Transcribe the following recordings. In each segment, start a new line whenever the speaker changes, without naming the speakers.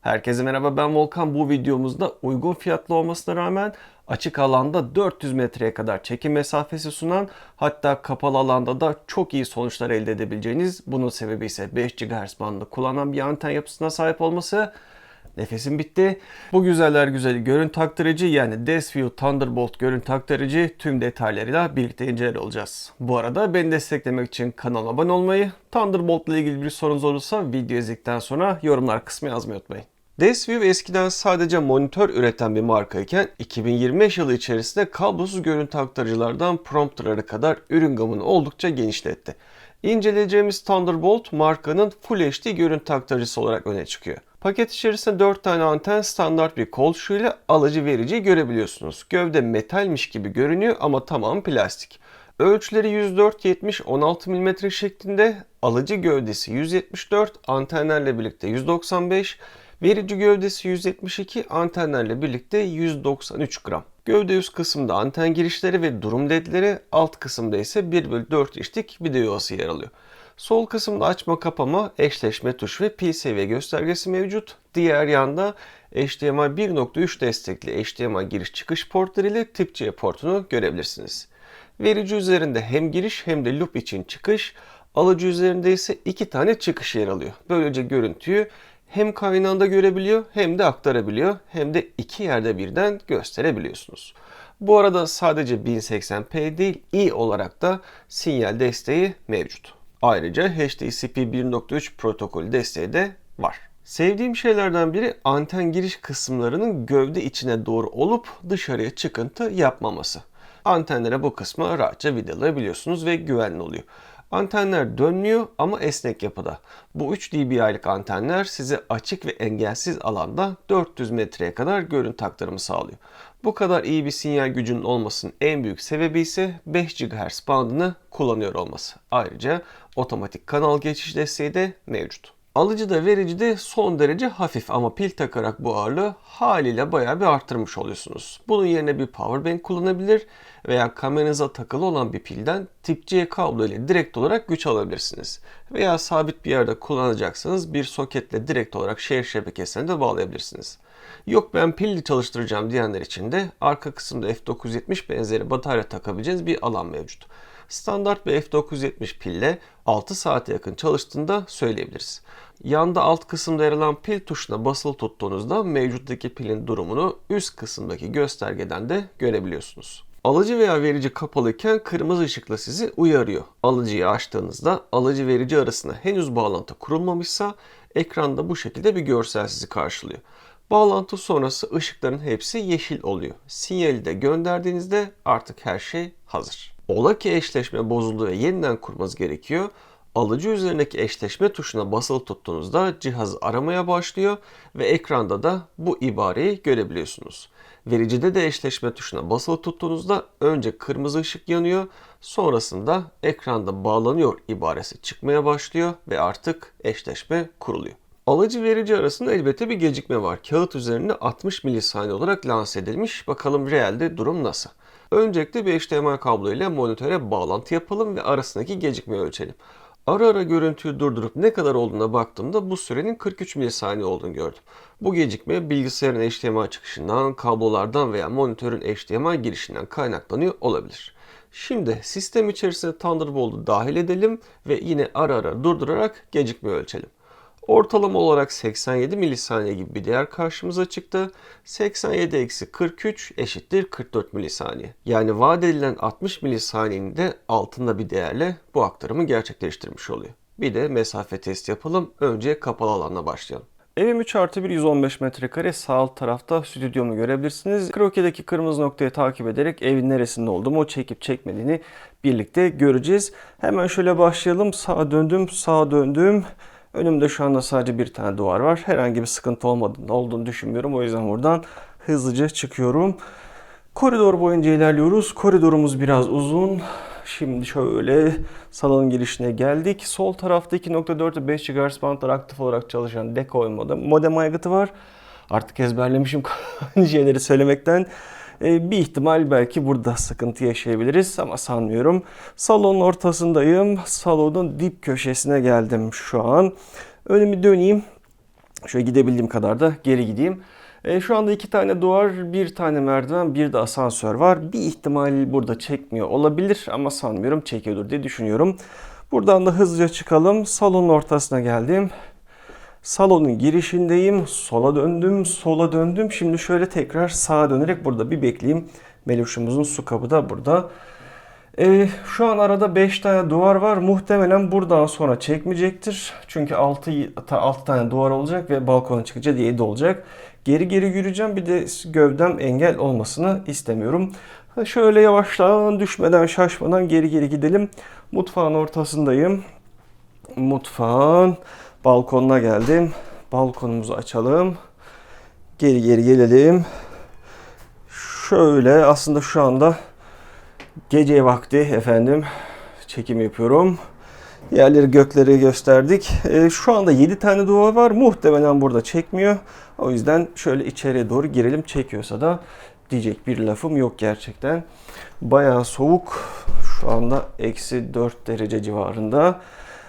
Herkese merhaba ben Volkan. Bu videomuzda uygun fiyatlı olmasına rağmen açık alanda 400 metreye kadar çekim mesafesi sunan hatta kapalı alanda da çok iyi sonuçlar elde edebileceğiniz bunun sebebi ise 5 GHz bandında kullanan bir anten yapısına sahip olması Nefesim bitti. Bu güzeller güzeli görüntü aktarıcı yani Desview Thunderbolt görüntü aktarıcı tüm detaylarıyla birlikte inceler olacağız. Bu arada beni desteklemek için kanala abone olmayı, Thunderbolt ile ilgili bir sorunuz olursa video izledikten sonra yorumlar kısmı yazmayı unutmayın. Desview eskiden sadece monitör üreten bir markayken 2025 yılı içerisinde kablosuz görüntü aktarıcılardan prompterlara kadar ürün gamını oldukça genişletti. İnceleyeceğimiz Thunderbolt markanın Full HD görüntü aktarıcısı olarak öne çıkıyor. Paket içerisinde 4 tane anten standart bir kol ile alıcı verici görebiliyorsunuz. Gövde metalmiş gibi görünüyor ama tamam plastik. Ölçüleri 104-70-16 mm şeklinde, alıcı gövdesi 174, antenlerle birlikte 195, verici gövdesi 172, antenlerle birlikte 193 gram. Gövde üst kısımda anten girişleri ve durum ledleri, alt kısımda ise 1 bölü 4 inçlik video yuvası yer alıyor. Sol kısımda açma kapama, eşleşme tuş ve pil seviye göstergesi mevcut. Diğer yanda HDMI 1.3 destekli HDMI giriş çıkış portları ile tip C portunu görebilirsiniz. Verici üzerinde hem giriş hem de loop için çıkış, alıcı üzerinde ise iki tane çıkış yer alıyor. Böylece görüntüyü hem kaynağında görebiliyor hem de aktarabiliyor hem de iki yerde birden gösterebiliyorsunuz. Bu arada sadece 1080p değil i olarak da sinyal desteği mevcut. Ayrıca HDCP 1.3 protokolü desteği de var. Sevdiğim şeylerden biri anten giriş kısımlarının gövde içine doğru olup dışarıya çıkıntı yapmaması. Antenlere bu kısmı rahatça vidalayabiliyorsunuz ve güvenli oluyor. Antenler dönmüyor ama esnek yapıda. Bu 3 dB'lik antenler size açık ve engelsiz alanda 400 metreye kadar görüntü aktarımı sağlıyor. Bu kadar iyi bir sinyal gücünün olmasının en büyük sebebi ise 5 GHz bandını kullanıyor olması. Ayrıca otomatik kanal geçiş desteği de mevcut. Alıcı da verici de son derece hafif ama pil takarak bu ağırlığı haliyle bayağı bir arttırmış oluyorsunuz. Bunun yerine bir powerbank kullanabilir veya kameranıza takılı olan bir pilden tip C kablo ile direkt olarak güç alabilirsiniz. Veya sabit bir yerde kullanacaksanız bir soketle direkt olarak şehir şebekesine de bağlayabilirsiniz. Yok ben pilli çalıştıracağım diyenler için de arka kısımda F970 benzeri batarya takabileceğiniz bir alan mevcut. Standart bir F970 pille 6 saate yakın çalıştığında söyleyebiliriz. Yanda alt kısımda yer alan pil tuşuna basılı tuttuğunuzda mevcuttaki pilin durumunu üst kısımdaki göstergeden de görebiliyorsunuz. Alıcı veya verici kapalıyken kırmızı ışıkla sizi uyarıyor. Alıcıyı açtığınızda alıcı verici arasında henüz bağlantı kurulmamışsa ekranda bu şekilde bir görsel sizi karşılıyor. Bağlantı sonrası ışıkların hepsi yeşil oluyor. Sinyali de gönderdiğinizde artık her şey hazır. Ola ki eşleşme bozuldu ve yeniden kurmanız gerekiyor. Alıcı üzerindeki eşleşme tuşuna basılı tuttuğunuzda cihaz aramaya başlıyor ve ekranda da bu ibareyi görebiliyorsunuz. Vericide de eşleşme tuşuna basılı tuttuğunuzda önce kırmızı ışık yanıyor, sonrasında ekranda bağlanıyor ibaresi çıkmaya başlıyor ve artık eşleşme kuruluyor. Alıcı verici arasında elbette bir gecikme var. Kağıt üzerinde 60 milisaniye olarak lanse edilmiş. Bakalım realde durum nasıl? Öncelikle bir HDMI kablo ile monitöre bağlantı yapalım ve arasındaki gecikmeyi ölçelim. Ara ara görüntüyü durdurup ne kadar olduğuna baktığımda bu sürenin 43 milisaniye olduğunu gördüm. Bu gecikme bilgisayarın HDMI çıkışından, kablolardan veya monitörün HDMI girişinden kaynaklanıyor olabilir. Şimdi sistem içerisine Thunderbolt'u dahil edelim ve yine ara ara durdurarak gecikme ölçelim. Ortalama olarak 87 milisaniye gibi bir değer karşımıza çıktı. 87 eksi 43 eşittir 44 milisaniye. Yani vaat edilen 60 milisaniyenin de altında bir değerle bu aktarımı gerçekleştirmiş oluyor. Bir de mesafe test yapalım. Önce kapalı alanla başlayalım. Evim 3 artı 1 115 metrekare sağ alt tarafta stüdyomu görebilirsiniz. Krokedeki kırmızı noktayı takip ederek evin neresinde olduğumu o çekip çekmediğini birlikte göreceğiz. Hemen şöyle başlayalım. Sağa döndüm, sağa döndüm. Önümde şu anda sadece bir tane duvar var. Herhangi bir sıkıntı olmadığını olduğunu düşünmüyorum. O yüzden buradan hızlıca çıkıyorum. Koridor boyunca ilerliyoruz. Koridorumuz biraz uzun. Şimdi şöyle salonun girişine geldik. Sol tarafta 2.4 5 GHz bantlar aktif olarak çalışan decoy modem. Aygıtı var. Artık ezberlemişim şeyleri söylemekten. Ee, bir ihtimal belki burada sıkıntı yaşayabiliriz ama sanmıyorum. Salonun ortasındayım. Salonun dip köşesine geldim şu an. Önümü döneyim.
Şöyle gidebildiğim kadar da geri gideyim. E, şu anda iki tane duvar, bir tane merdiven, bir de asansör var. Bir ihtimal burada çekmiyor olabilir ama sanmıyorum çekiyordur diye düşünüyorum. Buradan da hızlıca çıkalım. Salonun ortasına geldim. Salonun girişindeyim. Sola döndüm, sola döndüm. Şimdi şöyle tekrar sağa dönerek burada bir bekleyeyim. Meluşumuzun su kabı da burada. Ee, şu an arada 5 tane duvar var. Muhtemelen buradan sonra çekmeyecektir. Çünkü 6, 6 tane duvar olacak ve balkona çıkınca 7 olacak. Geri geri yürüyeceğim. Bir de gövdem engel olmasını istemiyorum. Şöyle yavaştan düşmeden şaşmadan geri geri gidelim. Mutfağın ortasındayım. Mutfağın balkonuna geldim. Balkonumuzu açalım. Geri geri gelelim. Şöyle aslında şu anda Gece vakti efendim çekim yapıyorum. Yerleri gökleri gösterdik. Ee, şu anda 7 tane duvar var. Muhtemelen burada çekmiyor. O yüzden şöyle içeriye doğru girelim. Çekiyorsa da diyecek bir lafım yok gerçekten. Bayağı soğuk. Şu anda eksi 4 derece civarında.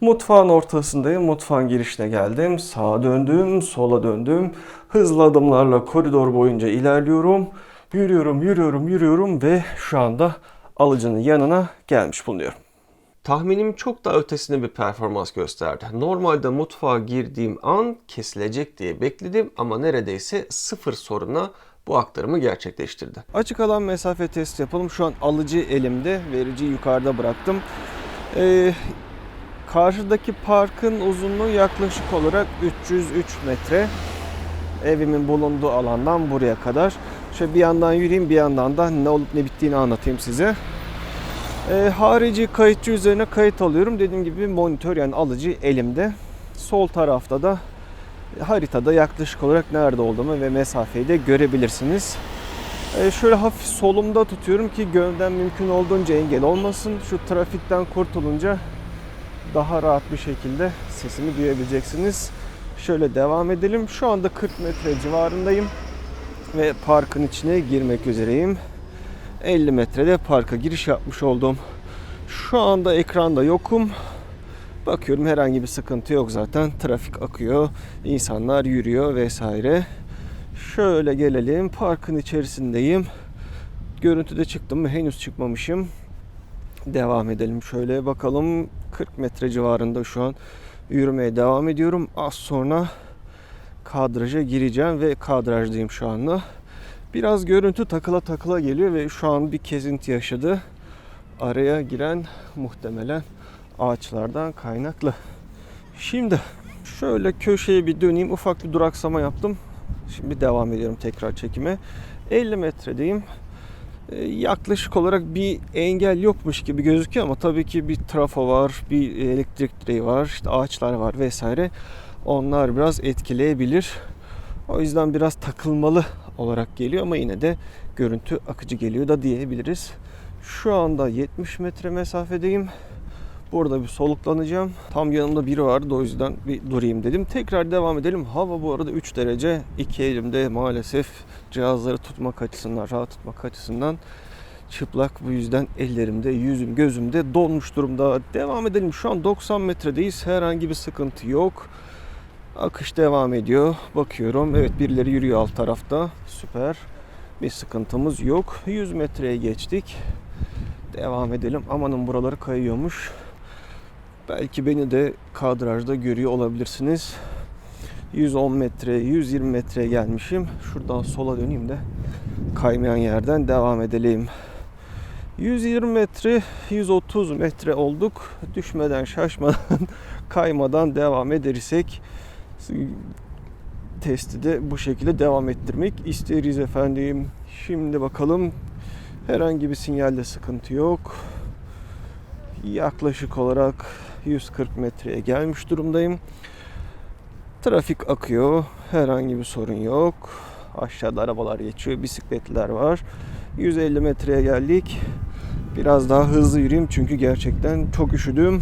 Mutfağın ortasındayım. Mutfağın girişine geldim. Sağa döndüm, sola döndüm. Hızlı adımlarla koridor boyunca ilerliyorum. Yürüyorum, yürüyorum, yürüyorum ve şu anda alıcının yanına gelmiş bulunuyorum. Tahminim çok daha ötesinde bir performans gösterdi. Normalde mutfağa girdiğim an kesilecek diye bekledim ama neredeyse sıfır soruna bu aktarımı gerçekleştirdi. Açık alan mesafe testi yapalım. Şu an alıcı elimde, vericiyi yukarıda bıraktım. Ee, karşıdaki parkın uzunluğu yaklaşık olarak 303 metre. Evimin bulunduğu alandan buraya kadar. Şöyle bir yandan yürüyeyim bir yandan da ne olup ne bittiğini anlatayım size. Ee, harici kayıtçı üzerine kayıt alıyorum. Dediğim gibi monitör yani alıcı elimde. Sol tarafta da haritada yaklaşık olarak nerede olduğumu ve mesafeyi de görebilirsiniz. Ee, şöyle hafif solumda tutuyorum ki gövden mümkün olduğunca engel olmasın. Şu trafikten kurtulunca daha rahat bir şekilde sesimi duyabileceksiniz. Şöyle devam edelim. Şu anda 40 metre civarındayım ve parkın içine girmek üzereyim. 50 metrede parka giriş yapmış oldum. Şu anda ekranda yokum. Bakıyorum herhangi bir sıkıntı yok zaten. Trafik akıyor, insanlar yürüyor vesaire. Şöyle gelelim. Parkın içerisindeyim. Görüntüde çıktım mı? Henüz çıkmamışım. Devam edelim şöyle bakalım. 40 metre civarında şu an yürümeye devam ediyorum. Az sonra kadraja gireceğim ve kadrajdayım şu anda. Biraz görüntü takıla takıla geliyor ve şu an bir kezinti yaşadı. Araya giren muhtemelen ağaçlardan kaynaklı. Şimdi şöyle köşeye bir döneyim. Ufak bir duraksama yaptım. Şimdi devam ediyorum tekrar çekime. 50 metredeyim. Ee, Yaklaşık olarak bir engel yokmuş gibi gözüküyor ama tabii ki bir trafo var, bir elektrik direği var, işte ağaçlar var vesaire. Onlar biraz etkileyebilir. O yüzden biraz takılmalı olarak geliyor ama yine de görüntü akıcı geliyor da diyebiliriz. Şu anda 70 metre mesafedeyim. Burada bir soluklanacağım. Tam yanımda biri vardı o yüzden bir durayım dedim. Tekrar devam edelim. Hava bu arada 3 derece. İki elimde maalesef cihazları tutmak açısından, rahat tutmak açısından çıplak. Bu yüzden ellerimde, yüzüm, gözümde donmuş durumda. Devam edelim. Şu an 90 metredeyiz. Herhangi bir sıkıntı yok. Akış devam ediyor. Bakıyorum. Evet birileri yürüyor alt tarafta. Süper. Bir sıkıntımız yok. 100 metreye geçtik. Devam edelim. Amanın buraları kayıyormuş. Belki beni de kadrajda görüyor olabilirsiniz. 110 metre, 120 metreye gelmişim. Şuradan sola döneyim de kaymayan yerden devam edelim. 120 metre, 130 metre olduk. Düşmeden, şaşmadan, kaymadan devam edersek testi de bu şekilde devam ettirmek isteriz efendim. Şimdi bakalım herhangi bir sinyalde sıkıntı yok. Yaklaşık olarak 140 metreye gelmiş durumdayım. Trafik akıyor. Herhangi bir sorun yok. Aşağıda arabalar geçiyor. Bisikletler var. 150 metreye geldik. Biraz daha hızlı yürüyeyim çünkü gerçekten çok üşüdüm.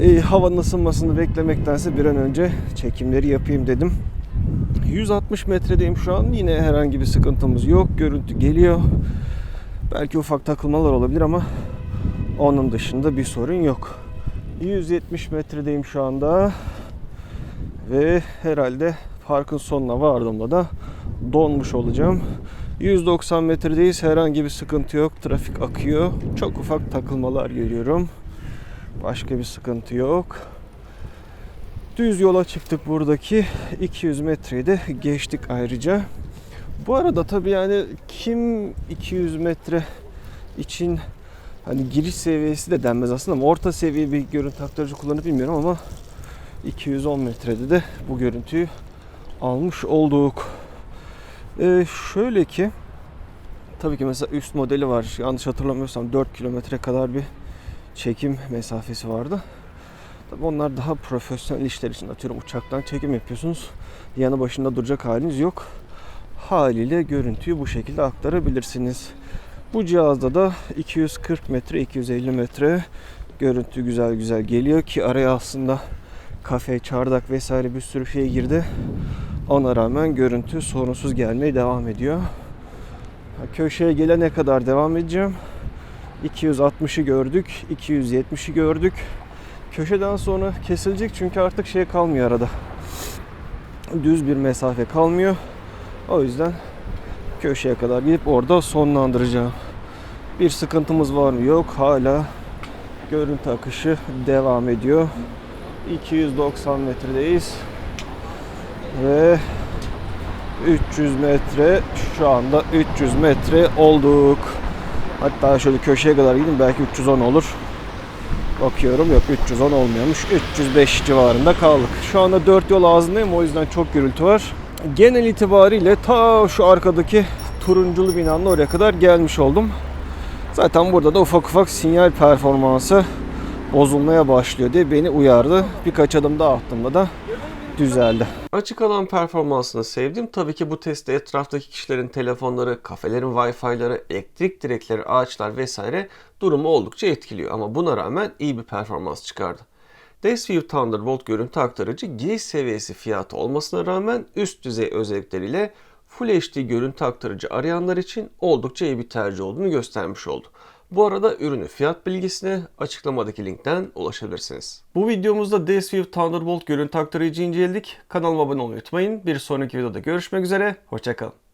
E, havanın ısınmasını beklemektense bir an önce çekimleri yapayım dedim. 160 metredeyim şu an. Yine herhangi bir sıkıntımız yok. Görüntü geliyor. Belki ufak takılmalar olabilir ama onun dışında bir sorun yok. 170 metredeyim şu anda. Ve herhalde parkın sonuna vardığımda da donmuş olacağım. 190 metredeyiz. Herhangi bir sıkıntı yok. Trafik akıyor. Çok ufak takılmalar görüyorum. Başka bir sıkıntı yok. Düz yola çıktık buradaki 200 metreyi de geçtik ayrıca. Bu arada tabii yani kim 200 metre için hani giriş seviyesi de denmez aslında ama orta seviye bir görüntü aktarıcı kullanıp bilmiyorum ama 210 metrede de bu görüntüyü almış olduk. Ee, şöyle ki tabii ki mesela üst modeli var. Yanlış hatırlamıyorsam 4 kilometre kadar bir çekim mesafesi vardı. Tabii onlar daha profesyonel işler için atıyorum uçaktan çekim yapıyorsunuz. Yanı başında duracak haliniz yok. Haliyle görüntüyü bu şekilde aktarabilirsiniz. Bu cihazda da 240 metre, 250 metre görüntü güzel güzel geliyor ki araya aslında kafe, çardak vesaire bir sürü şey girdi. Ona rağmen görüntü sorunsuz gelmeye devam ediyor. Köşeye gelene kadar devam edeceğim. 260'ı gördük, 270'i gördük. Köşeden sonra kesilecek çünkü artık şey kalmıyor arada. Düz bir mesafe kalmıyor. O yüzden köşeye kadar gidip orada sonlandıracağım. Bir sıkıntımız var mı? Yok. Hala görüntü akışı devam ediyor. 290 metredeyiz. Ve 300 metre şu anda 300 metre olduk. Hatta şöyle köşeye kadar gidin belki 310 olur. Bakıyorum yok 310 olmuyormuş. 305 civarında kaldık. Şu anda 4 yol ağzındayım o yüzden çok gürültü var. Genel itibariyle ta şu arkadaki turunculu binanın oraya kadar gelmiş oldum. Zaten burada da ufak ufak sinyal performansı bozulmaya başlıyor diye beni uyardı. Birkaç adım daha attığımda da düzeldi. Açık alan performansını sevdim. Tabii ki bu testte etraftaki kişilerin telefonları, kafelerin wifi'ları, elektrik direkleri, ağaçlar vesaire durumu oldukça etkiliyor. Ama buna rağmen iyi bir performans çıkardı. Daceview Thunderbolt görüntü aktarıcı giriş seviyesi fiyatı olmasına rağmen üst düzey özellikleriyle Full HD görüntü aktarıcı arayanlar için oldukça iyi bir tercih olduğunu göstermiş oldu. Bu arada ürünü fiyat bilgisine açıklamadaki linkten ulaşabilirsiniz. Bu videomuzda Daceview Thunderbolt görüntü aktarıcı inceledik. Kanalıma abone olmayı unutmayın. Bir sonraki videoda görüşmek üzere. Hoşçakalın.